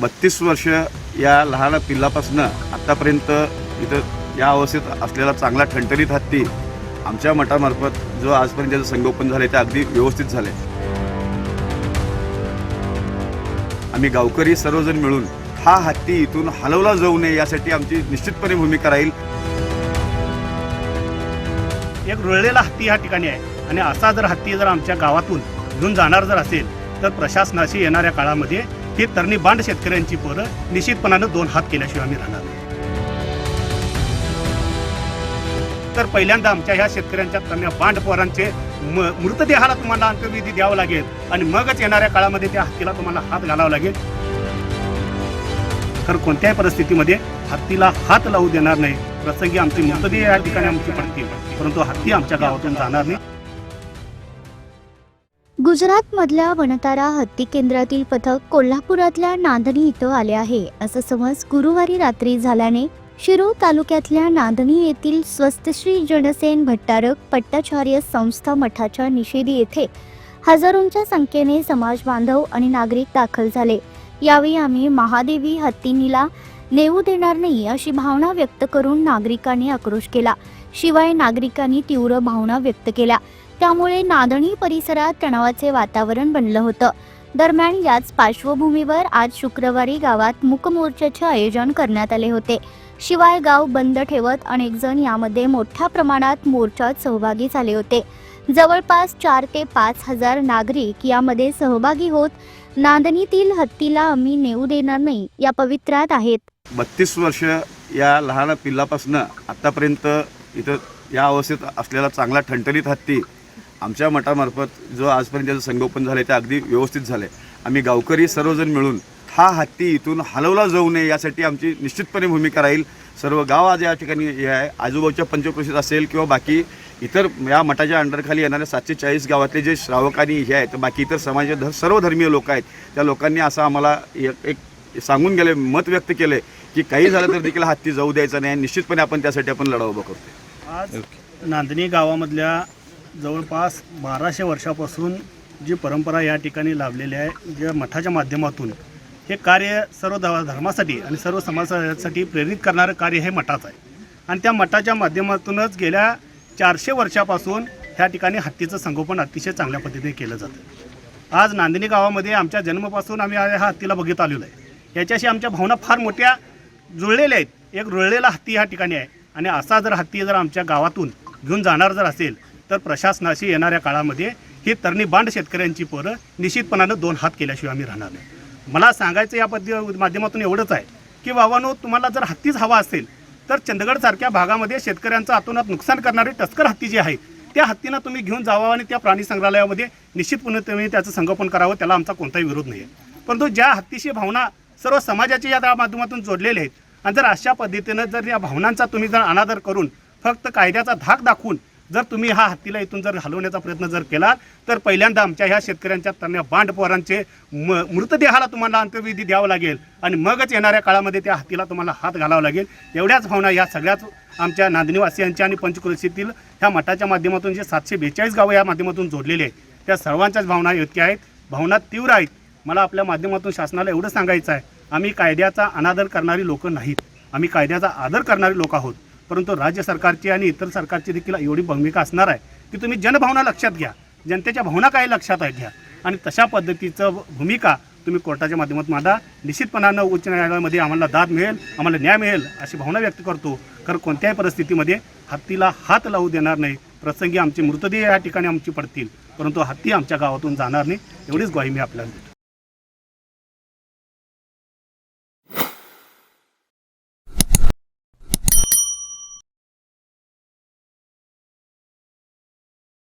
बत्तीस वर्ष या लहान पिल्लापासनं आत्तापर्यंत इथं या अवस्थेत असलेला चांगला ठणठणीत हत्ती आमच्या मठामार्फत जो आजपर्यंत त्याचं संगोपन झालं ते अगदी व्यवस्थित झाले आम्ही गावकरी सर्वजण मिळून हा हत्ती इथून हलवला जाऊ नये यासाठी आमची निश्चितपणे भूमिका राहील. एक रुळलेला हत्ती या ठिकाणी आहे. आणि असा जर हत्ती जर आमच्या गावातून घेऊन जाणार जर असेल तर प्रशासनाशी येणाऱ्या काळामध्ये ही तरणी बांड शेतकऱ्यांची पोरं निश्चितपणानं दोन हात केल्याशिवाय आम्ही राहणार नाही. तर पहिल्यांदा आमच्या ह्या शेतकऱ्यांच्या तरण्या बांड पोरांचे म मृतदेहाला तुम्हाला अंत्यविधी द्यावं लागेल आणि मगच येणाऱ्या काळामध्ये त्या हत्तीला तुम्हाला हात घालावा लागेल. तर कोणत्याही परिस्थितीमध्ये हत्तीला हात लावू देणार नाही. प्रसंगी आमचे मृतदेह या ठिकाणी आमची पडतील. परंतु हत्ती आमच्या गावातून जाणार नाही. गुजरातमधल्या वनतारा हत्ती केंद्रातील पथक कोल्हापुरातल्या नांदणी इथं आले आहे. असं समज गुरुवारी रात्री झाल्याने शिरूर तालुक्यातल्या नांदणी येथील स्वस्तश्री जनसेन भट्टारक पट्टाचार्य संस्था मठाच्या निषेधी येथे हजारोंच्या संख्येने समाज बांधव आणि नागरिक दाखल झाले. यावेळी आम्ही महादेवी हत्तीनीला नेऊ देणार नाही अशी भावना व्यक्त करून नागरिकांनी आक्रोश केला. शिवाय नागरिकांनी तीव्र भावना व्यक्त केल्या. त्यामुळे नांदणी परिसरात तणावाचे वातावरण बनलं होतं. दरम्यान याच पार्श्वभूमीवर आज शुक्रवारी गावात मुकमोर्चाचे आयोजन करण्यात आले होते. शिवाय गाव बंद ठेवत अनेक जण यामध्ये मोठ्या प्रमाणात मोर्चात सहभागी झाले होते. जवळपास चार ते पाच हजार नागरिक यामध्ये सहभागी होत नांदणीतील हत्तीला आम्ही नेऊ देणार नाही या पवित्रात आहेत. बत्तीस वर्ष या लहान पिल्लापासून आतापर्यंत इथं या अवस्थेत असलेला चांगला ठणठणीत हत्ती आमच्या मठामार्फत जो आजपर्यंत त्याचं संगोपन झालं आहे ते अगदी व्यवस्थित झालं आहे आम्ही गावकरी सर्वजण मिळून हा हत्ती इथून हलवला जाऊ नये यासाठी आमची निश्चितपणे भूमिका राहील. सर्व गाव आज या ठिकाणी हे आहे. आजूबाजूच्या पंचक्रोशीत असेल किंवा बाकी इतर या मठाच्या अंडरखाली येणाऱ्या सातशे चाळीस गावातले जे श्रावक आणि हे आहेत बाकी इतर समाजाचे धर सर्व धर्मीय लोक आहेत त्या लोकांनी असं आम्हाला एक एक सांगून गेले मत व्यक्त केले की काही झालं तर देखील हत्ती जाऊ द्यायचा नाही. आणि निश्चितपणे आपण त्यासाठी आपण लढा उभा करतो आज नांदणी गावामधल्या जवळपास बाराशे वर्षापासून जी परंपरा या ठिकाणी लाभलेली आहे ज्या मठाच्या माध्यमातून हे कार्य सर्व ध- धर्मासाठी आणि सर्व समाजासाठी प्रेरित करणारं कार्य हे मठाचं आहे. आणि त्या मठाच्या माध्यमातूनच गेल्या चारशे वर्षापासून ह्या ठिकाणी हत्तीचं संगोपन अतिशय चांगल्या पद्धतीने केलं जातं. आज नांदिनी गावामध्ये आमच्या जन्मापासून आम्ही हा हत्तीला बघत आलेलो आहे. याच्याशी आमच्या भावना फार मोठ्या जुळलेल्या आहेत. एक रुळलेला हत्ती ह्या ठिकाणी आहे. आणि असा जर हत्ती जर आमच्या गावातून घेऊन जाणार जर असेल तर प्रशासनाशी येणाऱ्या काळामध्ये ही तरणी बांड शेतकऱ्यांची पोरं निश्चितपणानं दोन हात केल्याशिवाय आम्ही राहणार नाही. मला सांगायचं या पद्ध माध्यमातून एवढंच आहे की बाबानो तुम्हाला जर हत्तीच हवा असेल तर चंदगडसारख्या भागामध्ये शेतकऱ्यांचं आतोनात नुकसान करणारे टस्कर हत्ती जे आहे त्या हत्तीनं तुम्ही घेऊन जावं आणि त्या प्राणी संग्रहालयामध्ये निश्चितपणे तुम्ही त्याचं संगोपन करावं त्याला आमचा कोणताही विरोध नाही आहे परंतु ज्या हत्तीशी भावना सर्व समाजाची या माध्यमातून जोडलेले आहेत आणि जर अशा पद्धतीनं जर या भावनांचा तुम्ही जर अनादर करून फक्त कायद्याचा धाक दाखवून जर तुम्ही हा हत्तीला इथून जर हलवण्याचा प्रयत्न जर केला तर पहिल्यांदा आमच्या ह्या शेतकऱ्यांच्या तन्या बांड पोरांचे म मृतदेहाला तुम्हाला अंत्यविधी द्यावं लागेल. आणि मगच येणाऱ्या काळामध्ये त्या हत्तीला तुम्हाला हात घालावा लागेल. एवढ्याच भावना या सगळ्याच आमच्या नांदणीवासियांच्या आणि पंचक्रोशीतील ह्या मठाच्या माध्यमातून जे सातशे बेचाळीस गावं या माध्यमातून जोडलेली आहेत त्या सर्वांच्याच भावना इतक्या आहेत. भावना तीव्र आहेत. मला आपल्या माध्यमातून शासनाला एवढं सांगायचं आहे आम्ही कायद्याचा अनादर करणारी लोक नाहीत. आम्ही कायद्याचा आदर करणारी लोक आहोत. परंतु राज्य सरकारची आणि इतर सरकारची देखील एवढी भूमिका असणार आहे की तुम्ही जनभावना लक्षात घ्या. जनतेच्या भावना काय लक्षात आहे घ्या. आणि तशा पद्धतीचं भूमिका तुम्ही कोर्टाच्या माध्यमातून मांडा. निश्चितपणानं उच्च न्यायालयामध्ये आम्हाला दाद मिळेल आम्हाला न्याय मिळेल अशी भावना व्यक्त करतो. कारण कोणत्याही परिस्थितीमध्ये हत्तीला हात लावू देणार नाही. प्रसंगी आमचे मृतदेह या ठिकाणी आमची पडतील. परंतु हत्ती आमच्या गावातून जाणार नाही. एवढीच ग्वाही मी आपल्याला देतो.